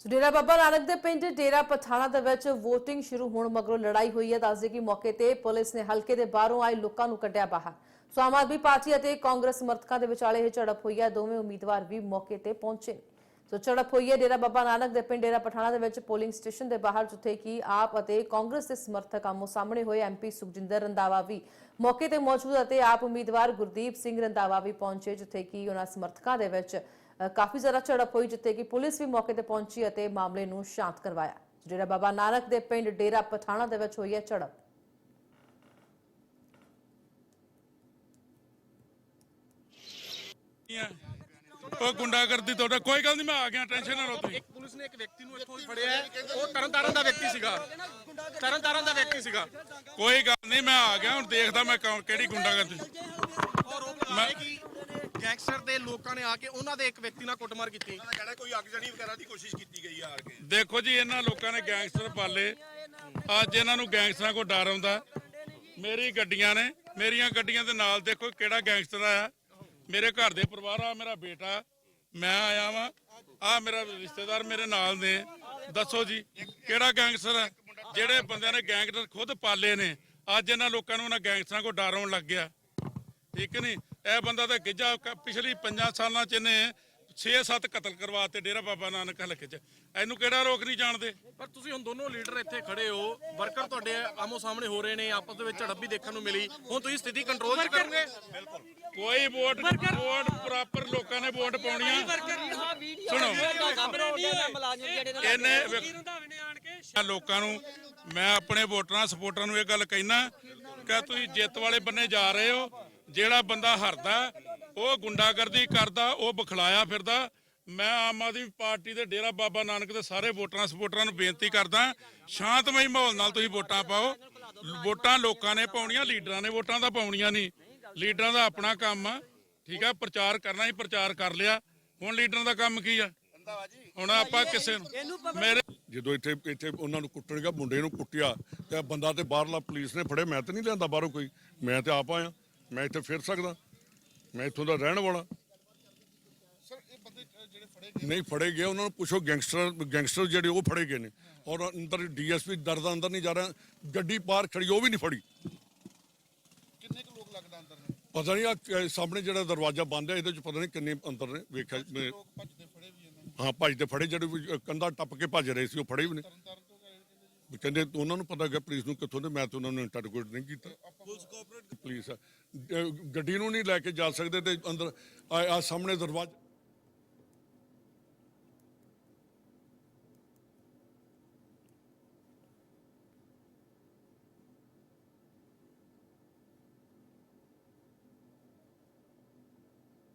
ਸੋ ਡੇਰਾ ਬਾਬਾ ਨਾਨਕ ਦੇ ਪਿੰਡ ਡੇਰਾ ਪਠਾਣਾ ਦੇ ਵਿੱਚ VOTING ਸ਼ੁਰੂ ਹੋਣ ਮਗਰੋਂ ਲੜਾਈ ਹੋਈ ਹੈ। ਦੱਸਦੇ ਕਿ ਮੌਕੇ ਤੇ ਪੁਲਿਸ ਨੇ ਹਲਕੇ ਦੇ ਬਾਹਰੋਂ ਆਏ ਲੋਕਾਂ ਨੂੰ ਕੱਢਿਆ ਬਾਹਰ। ਸੋ ਆਮ ਆਦਮੀ ਪਾਰਟੀ ਅਤੇ ਕਾਂਗਰਸ ਸਮਰਥਕਾਂ ਦੇ ਵਿਚਾਲੇ ਇਹ ਝੜਪ ਹੋਈ ਹੈ। ਦੋਵੇਂ ਉਮੀਦਵਾਰ ਵੀ ਮੌਕੇ ਤੇ ਪਹੁੰਚੇ। ਸੋ ਝੜਪ ਹੋਈ ਹੈ ਡੇਰਾ ਬਾਬਾ ਨਾਨਕ ਦੇ ਪਿੰਡ ਡੇਰਾ ਪਠਾਣਾ ਦੇ ਵਿੱਚ ਪੋਲਿੰਗ ਸਟੇਸ਼ਨ ਦੇ ਬਾਹਰ, ਜਿੱਥੇ ਕਿ ਆਪ ਅਤੇ ਕਾਂਗਰਸ ਦੇ ਸਮਰਥਕ ਆਮੋ ਸਾਹਮਣੇ ਹੋਏ ਐਮਪੀ ਸੁਖਜਿੰਦਰ ਰੰਦਾਵਾ ਵੀ ਮੌਕੇ ਤੇ ਮੌਜੂਦ ਅਤੇ ਆਪ ਉਮੀਦਵਾਰ ਗੁਰਦੀਪ ਸਿੰਘ ਰੰਦਾਵਾ ਵੀ ਪਹੁੰਚੇ, ਜਿੱਥੇ ਕਿ ਉਹਨਾਂ ਸਮਰਥਕਾਂ ਦੇ ਵਿੱਚ ਕਾਫੀ ਜ਼ਿਆਦਾ ਝੜਪ ਹੋਈ ਜਿੱਥੇ ਕਿ ਪੁਲਿਸ ਵੀ ਮੌਕੇ ਤੇ ਪਹੁੰਚੀ ਅਤੇ ਮਾਮਲੇ ਨੂੰ ਸ਼ਾਂਤ ਕਰਵਾਇਆ ਡੇਰਾ ਬਾਬਾ ਨਾਨਕ ਦੇ ਪਿੰਡ ਡੇਰਾ ਪਠਾਣਾ ਦੇ ਵਿੱਚ ਹੋਈ ਹੈ ਝੜਪ। ਉਹ ਗੁੰਡਾਗਰਦੀ ਤੁਹਾਡਾ ਕੋਈ ਗੱਲ ਨਹੀਂ ਮੈਂ ਆ ਗਿਆ ਟੈਨਸ਼ਨ ਨਾ ਲਓ ਤੁਸੀਂ। ਇੱਕ ਪੁਲਿਸ ਨੇ ਇੱਕ ਵਿਅਕਤੀ ਨੂੰ ਇੱਥੋਂ ਹੀ ਫੜਿਆ ਹੈ। ਉਹ ਤਰਨਤਾਰਨ ਦਾ ਵਿਅਕਤੀ ਸੀਗਾ। ਤਰਨਤਾਰਨ ਦਾ ਵਿਅਕਤੀ ਸੀਗਾ। ਕੋਈ ਗੱਲ ਨਹੀਂ ਮੈਂ ਆ ਗਿਆ ਹੁਣ ਦੇਖਦਾ ਮੈਂ ਕੌਣ ਕਿਹੜੀ ਗੁੰਡਾਗਰਦੀ। ਔਰ ਉਹ ਮੈਂ ਗੈਂਗਸਟਰ ਦੇ ਲੋਕਾਂ ਨੇ ਆ ਕੇ ਉਹਨਾਂ ਦੇ ਇੱਕ ਵਿਅਕਤੀ ਨਾਲ ਕੁੱਟਮਾਰ ਕੀਤੀ। ਕਹਿੰਦਾ ਕੋਈ ਅਗਜਣੀ ਵਗੈਰਾ ਦੀ ਕੋਸ਼ਿਸ਼ ਕੀਤੀ ਗਈ ਆ ਆ ਕੇ। ਦੇਖੋ ਜੀ ਇਹਨਾਂ ਲੋਕਾਂ ਨੇ ਗੈਂਗਸਟਰ ਪਾਲੇ। ਅੱਜ ਇਹਨਾਂ ਨੂੰ ਗੈਂਗਸਟਰਾਂ ਕੋ ਡਰ ਆਉਂਦਾ। ਮੇਰੀ ਗੱਡੀਆਂ ਨੇ ਮੇਰੀਆਂ ਗੱਡੀਆਂ ਦੇ ਨਾਲ ਦੇਖੋ ਕਿਹੜਾ ਗੈਂਗਸਟਰ ਆਇਆ। ਮੇਰੇ ਘਰ ਦੇ ਪਰਿਵਾਰ ਆ ਮੇਰਾ ਬੇਟਾ ਮੈਂ ਆਇਆ ਵਾਂ। ਆ ਮੇਰਾ ਰਿਸ਼ਤੇਦਾਰ ਮੇਰੇ ਨਾਲ ਨੇ। ਦੱਸੋ ਜੀ ਕਿਹੜਾ ਗੈਂਗਸਟਰ ਹੈ ਜਿਹੜੇ ਬੰਦਿਆਂ ਨੇ ਗੈਂਗਸਟਰ ਖੁਦ ਪਾਲੇ ਨੇ। ਅੱਜ ਇਹਨਾਂ ਲੋਕਾਂ ਨੂੰ ਉਹਨਾਂ ਗੈਂਗਸਟਰਾਂ ਕੋ ਡਰ ਆਉਣ ਲੱਗ ਗਿਆ। ਠੀਕ ਨਹੀਂ? ਇਹ ਬੰਦਾ ਤਾਂ ਗਿੱਜਾ ਕ- ਪਿਛਲੀ 5 ਸਾਲਾਂ ਚ ਇਹਨੇ 6-7 ਕਤਲ ਕਰਵਾਤੇ ਡੇਰਾ ਬਾਬਾ ਨਾਨਕ ਹਲਕੇ ਚ। ਇਹਨੂੰ ਕਿਹੜਾ ਲੋਕ ਨਹੀਂ ਜਾਣਦੇ? ਪਰ ਤੁਸੀਂ ਹੁਣ ਦੋਨੋਂ ਲੀਡਰ ਇੱਥੇ ਖੜੇ ਹੋ ਵਰਕਰ ਤੁਹਾਡੇ ਆਮੋ ਸਾਹਮਣੇ ਹੋ ਰਹੇ ਨੇ ਆਪਸ ਦੇ ਵਿੱਚ ਝੜਪ ਵੀ ਦੇਖਣ ਨੂੰ ਮਿਲੀ। ਹੁਣ ਤੁਸੀਂ ਸਥਿਤੀ ਕੰਟਰੋਲ 'ਚ ਕਰੋਗੇ? ਕੋਈ ਵੋਟ ਵੋਟ ਪ੍ਰੋਪਰ ਲੋਕਾਂ ਨੇ ਵੋਟ ਪਾਉਣੀ ਆ। ਸੁਣੋ। ਇਹਨੇ ਵੇਖ- ਲੋਕਾਂ ਨੂੰ ਮੈਂ ਆਪਣੇ ਵੋਟਰਾਂ ਸਪੋਰਟਰਾਂ ਨੂੰ ਇਹ ਗੱਲ ਕਹਿਣਾ ਕਿ ਤੁਸੀਂ ਜਿੱਤ ਵਾਲੇ ਬੰਨੇ ਜਾ ਰਹੇ ਹੋ। ਜਿਹੜਾ ਬੰਦਾ ਹਰਦਾ ਉਹ ਗੁੰਡਾਗਰਦੀ ਕਰਦਾ ਉਹ ਬਖਲਾਇਆ ਫਿਰਦਾ। ਮੈਂ ਆਮ ਆਦਮੀ ਪਾਰਟੀ ਦੇ ਡੇਰਾ ਬਾਬਾ ਨਾਨਕ ਦੇ ਸਾਰੇ ਵੋਟਰਾਂ ਸਪੋਰਟਰਾਂ ਨੂੰ ਬੇਨਤੀ ਕਰਦਾ ਸ਼ਾਂਤਮਈ ਮਾਹੌਲ ਨਾਲ ਤੁਸੀਂ ਵੋਟਾਂ ਪਾਓ। ਵੋਟਾਂ ਲੋਕਾਂ ਨੇ ਪਾਉਣੀਆਂ ਲੀਡਰਾਂ ਨੇ ਵੋਟਾਂ ਤਾਂ ਪਾਉਣੀਆਂ ਨਹੀਂ। ਲੀਡਰਾਂ ਦਾ ਆਪਣਾ ਕੰਮ ਆ ਠੀਕ ਆ ਪ੍ਰਚਾਰ ਕਰਨਾ ਹੀ ਪ੍ਰਚਾਰ ਕਰ ਲਿਆ। ਹੁਣ ਲੀਡਰਾਂ ਦਾ ਕੰਮ ਕੀ ਆ? ਹੁਣ ਆਪਾਂ ਕਿਸੇ ਨੂੰ ਮੇਰੇ ਜਦੋਂ ਇੱਥੇ ਇੱਥੇ ਉਹਨਾਂ ਨੂੰ ਕੁੱਟਣ ਗਿਆ ਮੁੰਡੇ ਨੂੰ ਕੁੱਟਿਆ ਤੇ ਬੰਦਾ ਤੇ ਬਾਹਰਲਾ ਪੁਲਿਸ ਨੇ ਫੜੇ ਮੈਂ ਤਾਂ ਨਹੀਂ ਲਿਆਂਦਾ ਬਾਹਰੋਂ ਕੋਈ। ਮੈਂ ਤੇ ਆਪ ਆਇਆ। ਮੈਂ ਇੱਥੇ ਫਿਰ ਸਕਦਾ। ਮੈਂ ਇੱਥੋਂ ਦਾ ਰਹਿਣ ਵਾਲਾ। ਨਹੀਂ ਫੜੇ ਗਏ ਉਹਨਾਂ ਨੂੰ ਪੁੱਛੋ ਗੈਂਗਸਟਰ ਗੈਂਗਸਟਰ ਜਿਹੜੇ ਉਹ ਫੜੇ ਗਏ ਨੇ। ਔਰ ਅੰਦਰ ਡੀਐਸਪੀ ਦਰਦਾ ਅੰਦਰ ਨਹੀਂ ਜਾ ਰਿਹਾ। ਗੱਡੀ ਪਾਰ ਖੜੀ ਉਹ ਵੀ ਨਹੀਂ ਫੜੀ। ਕਿੰਨੇ ਕੁ ਲੋਕ ਲੱਗਦਾ ਅੰਦਰ ਨੇ? ਪਤਾ ਨਹੀਂ ਆ ਸਾਹਮਣੇ ਜਿਹੜਾ ਦਰਵਾਜ਼ਾ ਬੰਦ ਹੈ ਇਹਦੇ ਚ ਪਤਾ ਨਹੀਂ ਕਿੰਨੇ ਅੰਦਰ ਨੇ। ਵੇਖਿਆ ਮੈਂ- ਲੋਕ ਭੱਜਦੇ ਫੜੇ ਵੀ ਇਹਨਾਂ ਹਾਂ ਭੱਜਦੇ ਫੜੇ ਜਿਹੜੇ ਕੰਧਾ ਟੱਪ ਕੇ ਭੱਜ ਰਹੇ ਸੀ ਉਹ ਫੜੇ ਵੀ ਨੇ। ਤਰਨਤਾਰਨ ਤੋਂ ਗਏ ਕਹਿੰਦੇ ਵੀ ਕਹਿੰਦੇ ਉਹਨਾਂ ਨੂੰ ਪਤਾ ਗਿਆ ਪੁਲਿਸ ਨੂੰ ਕਿੱਥੋਂ ਦੇ ਮੈਂ ਤਾਂ ਉਹਨਾਂ ਨੂੰ ਇੰਟਰੋਗੇਟ ਨਹੀਂ ਕੀਤਾ। ਪੁਲਿਸ ਕੋਆਪਰੇਟ ਪੁਲਿਸ ਆ। ਅਹ ਗੱਡੀ ਨੂੰ ਨਹੀਂ ਲੈ ਕੇ ਜਾ ਸਕਦੇ ਤੇ ਅੰਦਰ ਆ ਸਾਹਮਣੇ ਦਰਵਾਜ਼ਾ